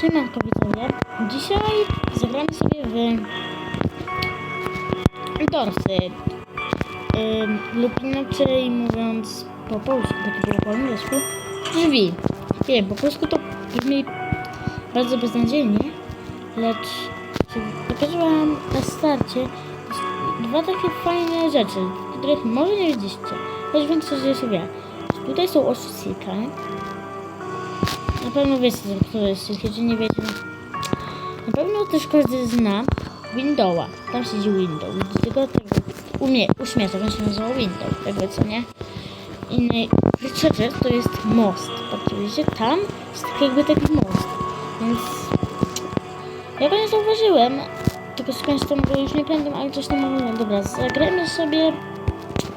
Siemanko widzowie. Dzisiaj zagramy sobie w Dorsy. Ym, lub inaczej mówiąc po polsku, tak było po angielsku, drzwi. Wiem, po polsku to brzmi bardzo beznadziejnie, lecz pokażę wam na starcie dwa takie fajne rzeczy, których może nie widzieliście, choć większość was wie. Tutaj są oczy Silka. Na pewno wiecie, kto to jest, jeśli nie wiecie. Na pewno też każdy zna Windowsa. Tam siedzi Windows. Tylko tego umie, uśmiecha, on się nazywa Windows, jakby co nie. I najlepsza rzecz to jest most. Patrzcie, widzicie, tam jest tak jakby taki most. Więc ja go nie zauważyłem, tylko tam go już nie pamiętam, ale coś tam mówiłem. Dobra, zagrajmy sobie,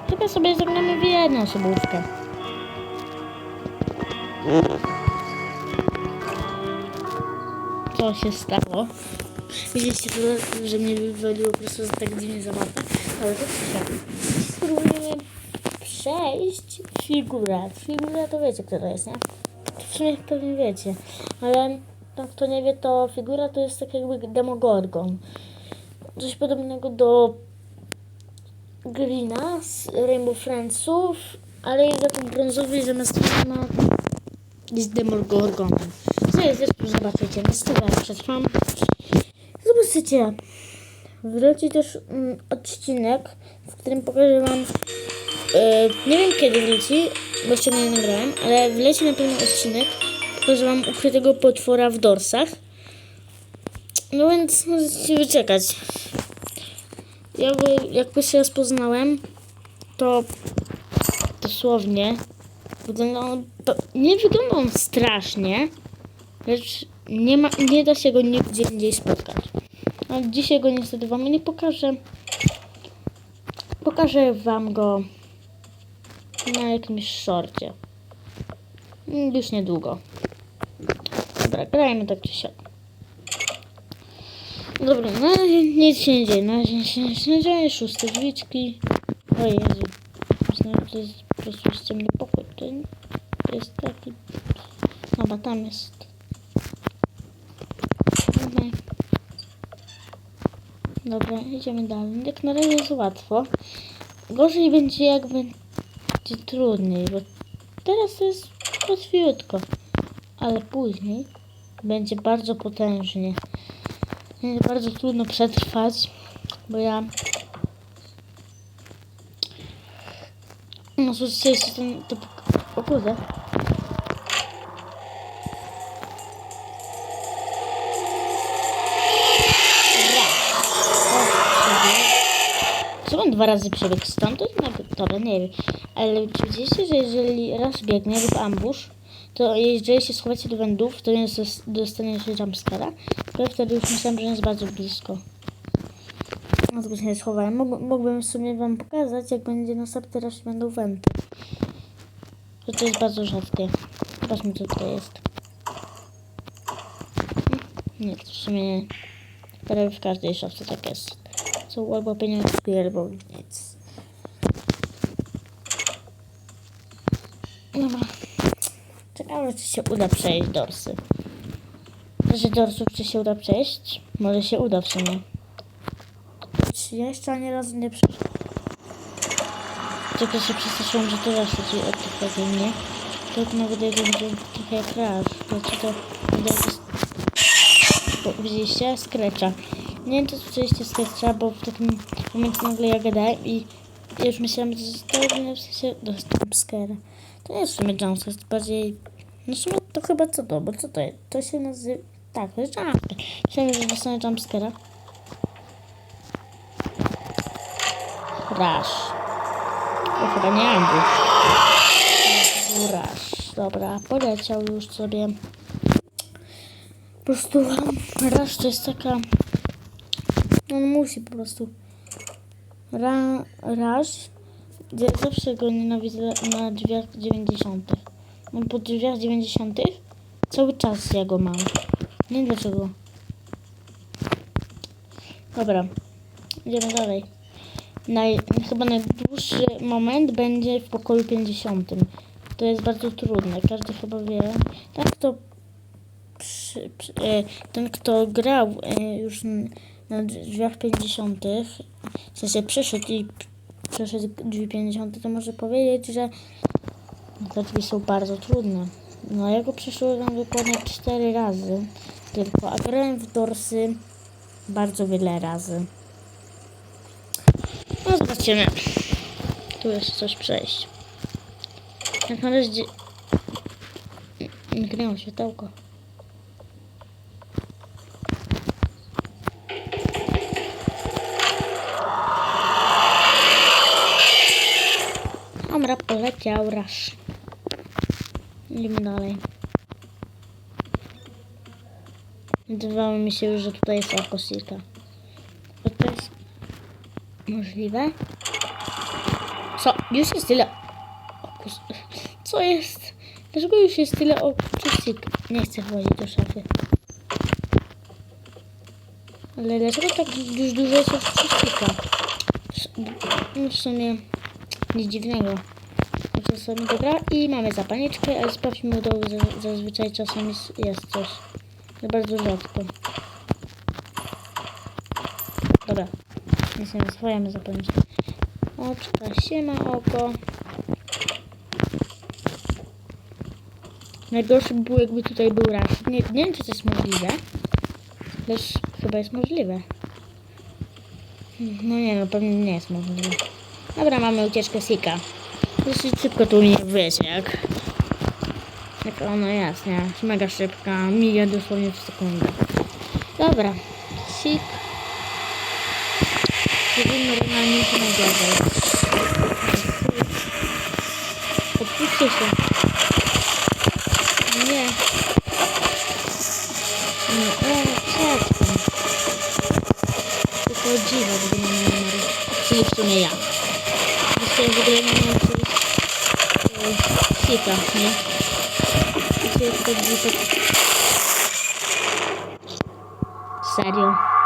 chyba sobie zagramy w jedną osobówkę. Co się stało. Widzieliście to, że mnie wywaliło po prostu tak dziwnie zabawę. Ale to się. Spróbujemy przejść figurat. Figura to wiecie, kto to jest, nie? W sumie pewnie wiecie. Ale tak kto nie wie, to figura to jest tak jakby demogorgon. Coś podobnego do Greena z Rainbow Friendsów, ale jest taki brązowy zamiast ma jest demogorgon. Co jest, zresztą zobaczycie. Na stole przetrwam. Zobaczycie. Wleci też mm, odcinek, w którym pokażę wam e, nie wiem kiedy wleci, bo jeszcze nie nagrałem, ale wleci na pewno odcinek. Pokażę wam ukrytego potwora w dorsach. No więc możecie wyczekać. Ja go, jak pierwszy raz poznałem, to dosłownie wygląda on, to nie wygląda on strasznie, lecz nie, ma, nie da się go nigdzie indziej spotkać. Ale dzisiaj go niestety wam nie pokażę. Pokażę wam go na jakimś szorcie. Mm, Już niedługo. Dobra, grajmy tak czy siak. Dobra, na razie nic się nie dzieje. Na razie nic się nie dzieje. Szóste drzwiczki. O Jezu. Myślałem, to jest po prostu już ciemny pokój. To to jest taki... Dobra, tam jest. Dobra. Dobra, idziemy dalej. Jak na razie jest łatwo. Gorzej będzie jak będzie trudniej, bo teraz jest łatwiutko. Ale później będzie bardzo potężnie. Będzie bardzo trudno przetrwać, bo ja... No słyszycie jeszcze ten... To... O kurde. Dwa razy przebiegł stąd? To nawet dobra, nie wiem. Ale czy widzieliście, że jeżeli raz biegnie lub ambush, to jeżeli się schowacie do wędów, to nie zos- dostaniecie jumpscare'a. To ja wtedy już myślałem, że jest bardzo blisko. No tylko się nie schowałem. Mógł, mógłbym w sumie wam pokazać, jak będzie następny raz będą wędy. To to jest bardzo rzadkie. Zobaczmy, co tutaj jest. Nie, to w sumie. Prawie w każdej szafce tak jest. Są albo pieniążki, albo nic. Dobra. Ciekawe, czy się uda przejść dorsy. Że dorsów, czy się uda przejść? Może się uda w sumie. Czy ja jeszcze ani razu nie przeszłam? Tylko się przestraszyłam, że to zawsze ci od tych pewnie mnie. To nawet jak będzie trochę jak raz. Znaczy to widać bo widzieliście? Skrecza. Nie wiem, czy słyszeliście skrecza, bo w takim momencie nagle ja gadałem i ja już myślałam, że nie w sensie dostałem skera. To nie jest w sumie jumpscare, to bardziej... No w sumie to chyba co to, bo co to jest? To się nazywa... Tak, to jest jumpscare. Myślałem, że dostanę jumpscare'a. Rush. To chyba nie ambush. Rush. Dobra, poleciał już sobie. Po prostu Rush to jest taka... On musi po prostu... Ra. Ja zawsze go nienawidzę na drzwiach 90. On po drzwiach 90. Cały czas ja go mam. Nie dlaczego. Dobra. Idziemy dalej. Naj, chyba najdłuższy moment będzie w pokoju 50. To jest bardzo trudne. Każdy chyba wie. Tak to przy, przy, e, ten, kto grał e, już na drzwiach 50., w sensie przeszedł i przeszedł drzwi 50., to może powiedzieć, że te drzwi są bardzo trudne. No ja go przeszedłem dokładnie 4 razy tylko, a grałem w Dorsy bardzo wiele razy. No zobaczymy. Tu jest coś przejść. Jak na razie... Mignęło światełko. Dobra, poleciał raz. Idziemy dalej. Wydawało mi się już, że tutaj jest okosika. Czy to jest możliwe? Co? Już jest tyle... Co jest? Dlaczego już jest tyle okusik? Nie chcę wchodzić do szafy. Ale dlaczego tak już dużo jest okusika? No w sumie nic dziwnego. To sobie dobra i mamy zapalniczkę, ale sprawdźmy u dołu, za- zazwyczaj czasem jest, jest coś. Ale bardzo rzadko. Dobra. Nic nie schowajmy zapalniczkę. Oczka, siema oko. Najgorsze by było jakby tutaj był raz. Nie, nie wiem czy to jest możliwe. Lecz chyba jest możliwe. No nie no, pewnie nie jest możliwe. Dobra, mamy ucieczkę Sika. Dosyć szybko tu mnie wiecie, jak... Jak ona jest, nie? Jest mega szybka, mija dosłownie w sekundę. Dobra, Sik. Zrobimy normalnie to najgorzej. Odpuśćcie się. Nie. Nie, o, przestań. Tylko dziwa, gdy nie ma numeru. Czyli w sumie ja. Dzisiaj w ogóle nie mam czegoś sika, nie? Dzisiaj to drzwi tak... Serio.